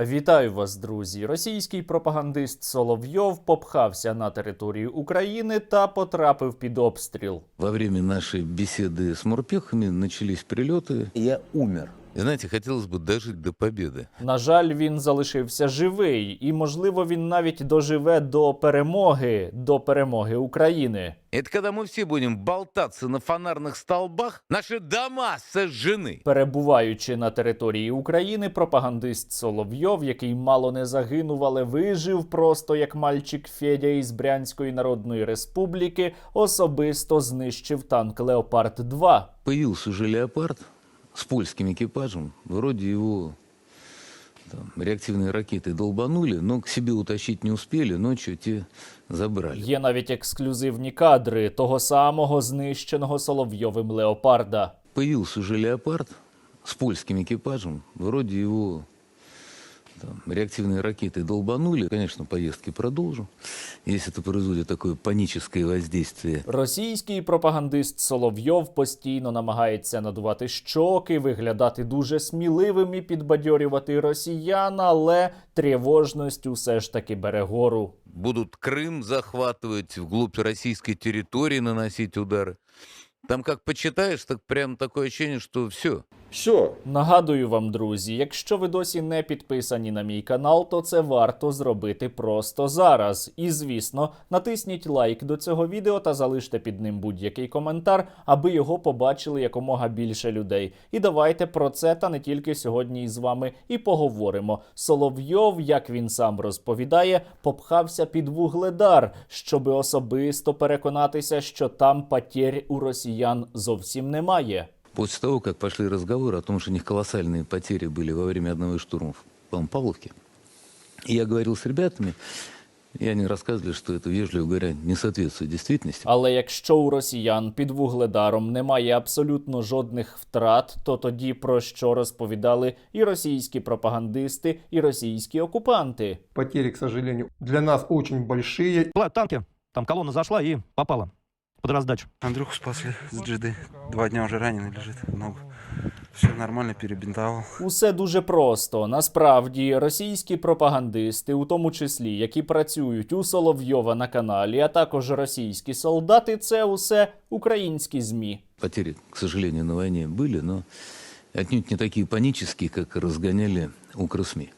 Вітаю вас, друзі. Російський пропагандист Соловйов попхався на територію України та потрапив під обстріл. Во время нашої бесіди з морпехами почались прильоти. Я умер. И знаете, хотелось бы дожить до победы. На жаль, він залишився живий, і можливо він навіть доживе до перемоги, до перемоги України. Это когда мы все будем болтаться на фонарных столбах, наши дома сожжены. Перебуваючи на території України, пропагандист Соловйов, який мало не загинув, але вижив просто як мальчик Федя із Брянської Народної Республіки, особисто знищив танк Леопард 2 Появился уже леопард с польским экипажем. Вроде его там, реактивные ракеты долбанули, но к себе утащить не успели, ночью те забрали. Є навіть ексклюзивні кадри того самого знищеного Соловйовим Леопарда. Появился уже леопард с польским экипажем. Вроде его там, реактивные ракеты долбанули. Конечно, поездки продолжу. Если это производит такое паническое воздействие Російський пропагандист Соловйов постійно намагається надувати щоки, виглядати дуже сміливим і підбадьорювати росіян, але тривожність усе ж таки бере гору. будут Крым захватывать, вглубь российской территории наносить удары. Там как почитаешь, так прям такое ощущение, что все. Все. Нагадую вам, друзі, якщо ви досі не підписані на мій канал, то це варто зробити просто зараз. І звісно, натисніть лайк до цього відео та залиште під ним будь-який коментар, аби його побачили якомога більше людей. І давайте про це та не тільки сьогодні із вами і поговоримо. Соловйов, як він сам розповідає, попхався під вугледар, щоби особисто переконатися, що там потерь у росіян зовсім немає. После того, как пошли разговоры о том, что у них колоссальные потери были во время одного из штурмов, по-моему, Павловки, и я говорил с ребятами, и они рассказывали, что это, вежливо говоря, не соответствует действительности. Але якщо у росіян під вугледаром немає абсолютно жодних втрат, то тоді про що розповідали і російські пропагандисти, і російські окупанти. Потери, к сожалению, для нас очень большие. Была танки, там колонна зашла и попала под раздачу. Андрюху спасли с джиды. Два дня уже раненый лежит. Ногу. Все нормально, перебинтовал. Усе дуже просто. Насправді російські пропагандисти, у тому числі які працюють у Соловйова на каналі, а також російські солдати, це усе українські змі. Потери, к сожалению, на войне были, но отнюдь не такие панические, как разгоняли укрсми.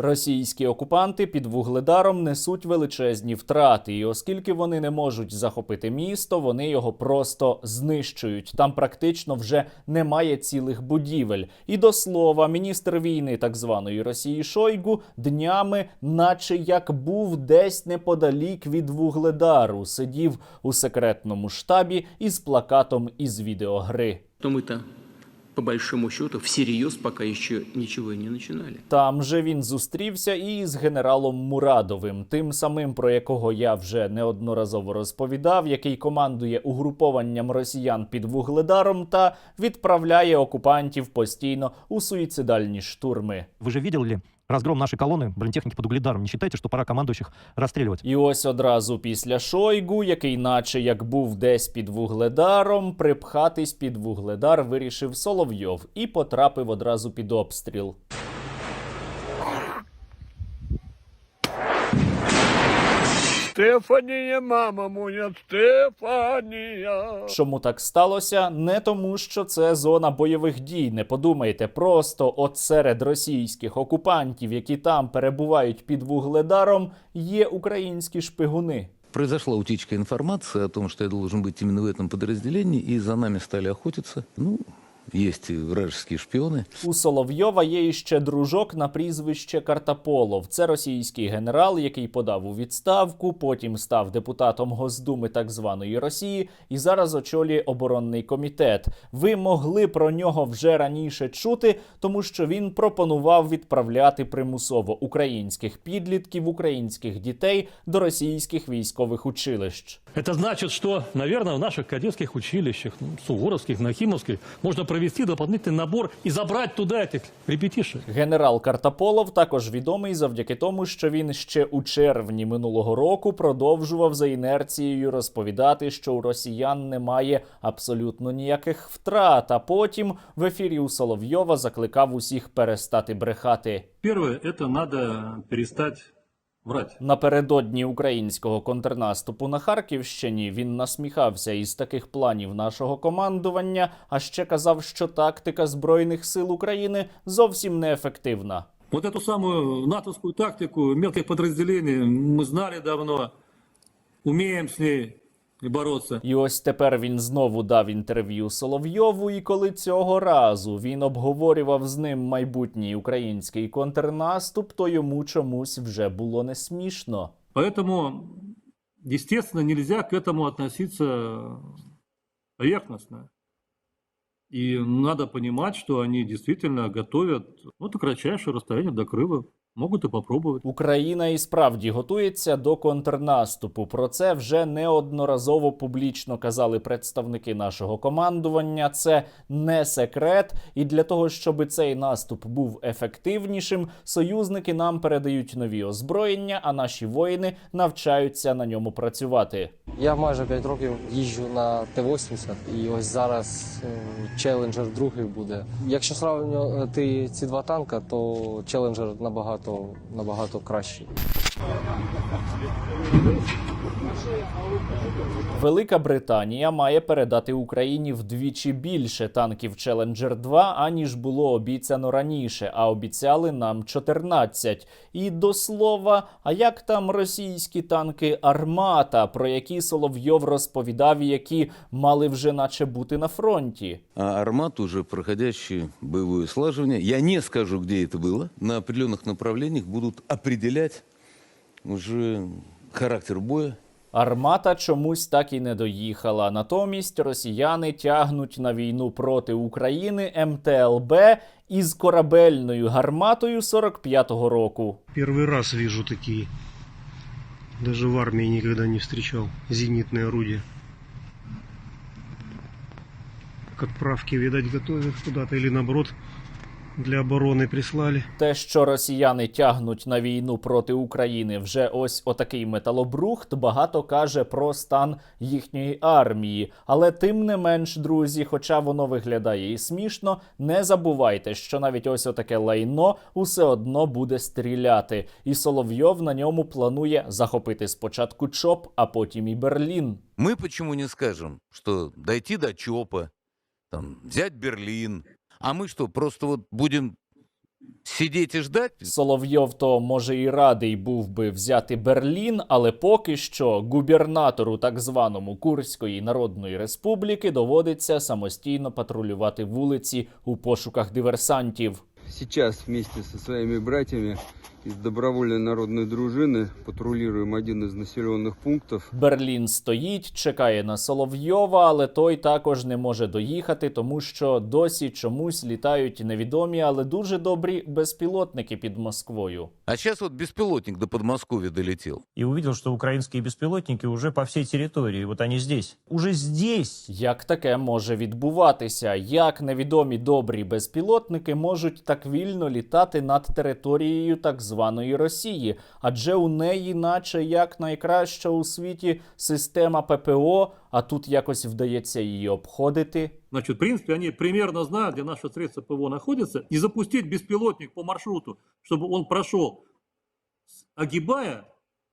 Російські окупанти під вугледаром несуть величезні втрати, і оскільки вони не можуть захопити місто, вони його просто знищують. Там практично вже немає цілих будівель. І до слова, міністр війни так званої Росії Шойгу днями, наче як був десь неподалік від вугледару, сидів у секретному штабі із плакатом із відеогри. то мы-то, по большому счету, всерьез пока еще ничего и не начинали. Там же він зустрівся і з генералом Мурадовим, тим самим, про якого я вже неодноразово розповідав, який командує угрупованням росіян під вугледаром та відправляє окупантів постійно у суїцидальні штурми. Ви же видели разгром нашей колони бронетехніки під угледаром. Не вважайте, що пора командуючих розстрілювати. І ось одразу після Шойгу, який наче як був десь під вугледаром, припхатись під вугледар вирішив Соловйов і потрапив одразу під обстріл. Стефанія, мама моя, Стефанія. Чому так сталося? Не тому, що це зона бойових дій. Не подумайте, просто от серед російських окупантів, які там перебувають під вугледаром, є українські шпигуни. Произошла утечка информации о том, что я должен быть именно в этом подразделении, и за нами стали охотиться. Ну, есть и вражеские шпионы. У Соловйова є іще дружок на прізвище Картаполов. Це російський генерал, який подав у відставку, потім став депутатом Госдуми так званої Росії і зараз очолює оборонний комітет. Ви могли про нього вже раніше чути, тому що він пропонував відправляти примусово українських підлітків, українських дітей до російських військових училищ. Это значит, что, наверное, в наших кадетских училищах, ну, Суворовских, Нахимовских, можно провести дополнительный набор и забрать туда этих ребятишек. Генерал Картаполов також відомий завдяки тому, що він ще у червні минулого року продовжував за інерцією розповідати, що у росіян немає абсолютно ніяких втрат. А потім в ефірі у Соловйова закликав усіх перестати брехати. Первое, это надо перестать врать. Напередодні українського контрнаступу на Харківщині він насміхався із таких планів нашого командування, а ще казав, що тактика збройних сил України зовсім неефективна. Вот эту самую натовскую тактику мелких подразделений мы знали давно, умеем с ней бороться. І ось тепер він знову дав інтерв'ю Соловйову. І коли цього разу він обговорював з ним майбутній український контрнаступ, то йому чомусь вже було не смішно. Поэтому, естественно, нельзя к этому относиться поверхностно. И надо понимать, что они действительно готовят ну, до кратчайшее расстояние до Крыма. Могут и попробовать. Україна і справді готується до контрнаступу. Про це вже неодноразово публічно казали представники нашого командування. Це не секрет. І для того, щоб цей наступ був ефективнішим, союзники нам передають нові озброєння, а наші воїни навчаються на ньому працювати. Я майже 5 років їжджу на Т-80, і ось зараз е, челенджер другий буде. Якщо сравнювати ці два танка, то челенджер набагато набагато кращий. Велика Британія має передати Україні вдвічі більше танків Challenger 2, аніж було обіцяно раніше, а обіцяли нам 14. І до слова, а як там російські танки Армата, про які Соловйов розповідав, і які мали вже наче бути на фронті? А «Армат» уже проходящий боевое слаживание. Я не скажу, где это было. На определенных направлениях будут определять уже характер боя. Армата чомусь так і не доїхала. Натомість росіяни тягнуть на війну проти України МТЛБ із корабельною гарматою 45-го року. Первый раз вижу такие. Даже в армии никогда не встречал зенитные орудия. К отправке, видать, готовят куда-то или наоборот для обороны прислали. Те, що росіяни тягнуть на війну проти України вже ось отакий металобрухт, багато каже про стан їхньої армії. Але тим не менш, друзі, хоча воно виглядає і смішно, не забувайте, що навіть ось отаке лайно усе одно буде стріляти. І Соловйов на ньому планує захопити спочатку ЧОП, а потім і Берлін. Мы почему не скажем, что дойти до ЧОПа, там, взять Берлин, а мы что, просто вот будем сидеть и ждать? Соловйов то може і радий був би взяти Берлін, але поки що губернатору так званому Курської Народної Республіки доводиться самостійно патрулювати вулиці у пошуках диверсантів. Сейчас вместе со своими братьями из добровольной народной дружины патрулируем один из населенных пунктов. Берлін стоїть, чекає на Соловйова, але той також не може доїхати, тому що досі чомусь літають невідомі, але дуже добрі безпілотники під Москвою. А сейчас вот беспилотник до Подмосковья долетел. И увидел, что украинские беспилотники уже по всей территории. Вот они здесь. Уже здесь. Як таке може відбуватися? Як невідомі добрі безпілотники можуть так вільно літати над територією так званої Росії? Адже у неї, наче як найкраща у світі система ППО, а тут якось вдається її обходити. Значит, в принципе, они примерно знают, где наши средства ПВО находятся, и запустить беспилотник по маршруту, чтобы он прошел, огибая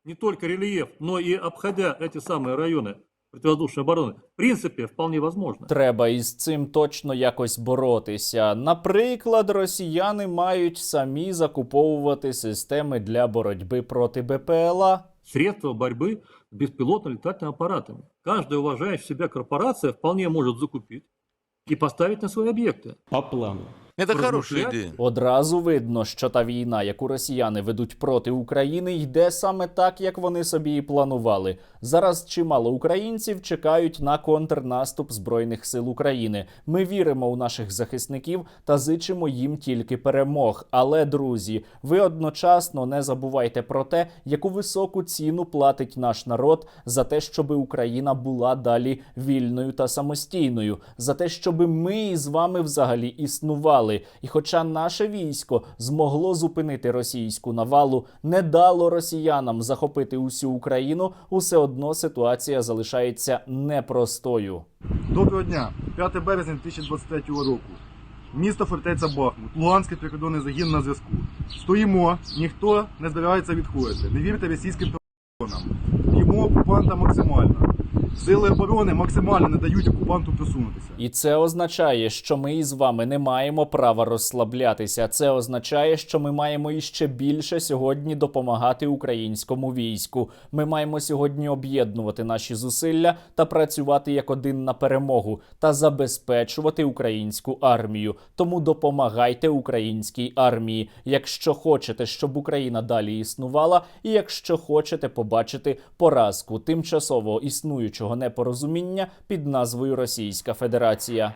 не только рельеф, но и обходя эти самые районы противовоздушной обороны, в принципе, вполне возможно. Треба із цим точно якось боротися. Наприклад, росіяни мають самі закуповувати системи для боротьби проти БПЛА. Средства борьбы с беспилотно-летательными аппаратами. Каждая уважающая себя корпорация вполне может закупить и поставить на свои объекты. По плану Хорошая Размышлять? идея. Одразу видно, що та війна, яку росіяни ведуть проти України, йде саме так, як вони собі і планували. Зараз чимало українців чекають на контрнаступ збройних сил України. Ми віримо у наших захисників та зичимо їм тільки перемог. Але, друзі, ви одночасно не забувайте про те, яку високу ціну платить наш народ за те, щоб Україна була далі вільною та самостійною, за те, щоб ми із вами взагалі існували. І хоча наше військо змогло зупинити російську навалу, не дало росіянам захопити усю Україну, усе одно ситуація залишається непростою. Доброго дня, 5 березня 2023 року. Місто фортеця Бахмут, Луганський прикордонний загін на зв'язку. Стоїмо, ніхто не збирається відходити. Не вірте російським телефонам. Б'ємо окупанта максимально. Сили оборони максимально не дають окупанту просунутися. І це означає, що ми із вами не маємо права розслаблятися. Це означає, що ми маємо іще більше сьогодні допомагати українському війську. Ми маємо сьогодні об'єднувати наші зусилля та працювати як один на перемогу та забезпечувати українську армію. Тому допомагайте українській армії, якщо хочете, щоб Україна далі існувала, і якщо хочете побачити поразку тимчасово існуючого непорозуміння під назвою Російська Федерація.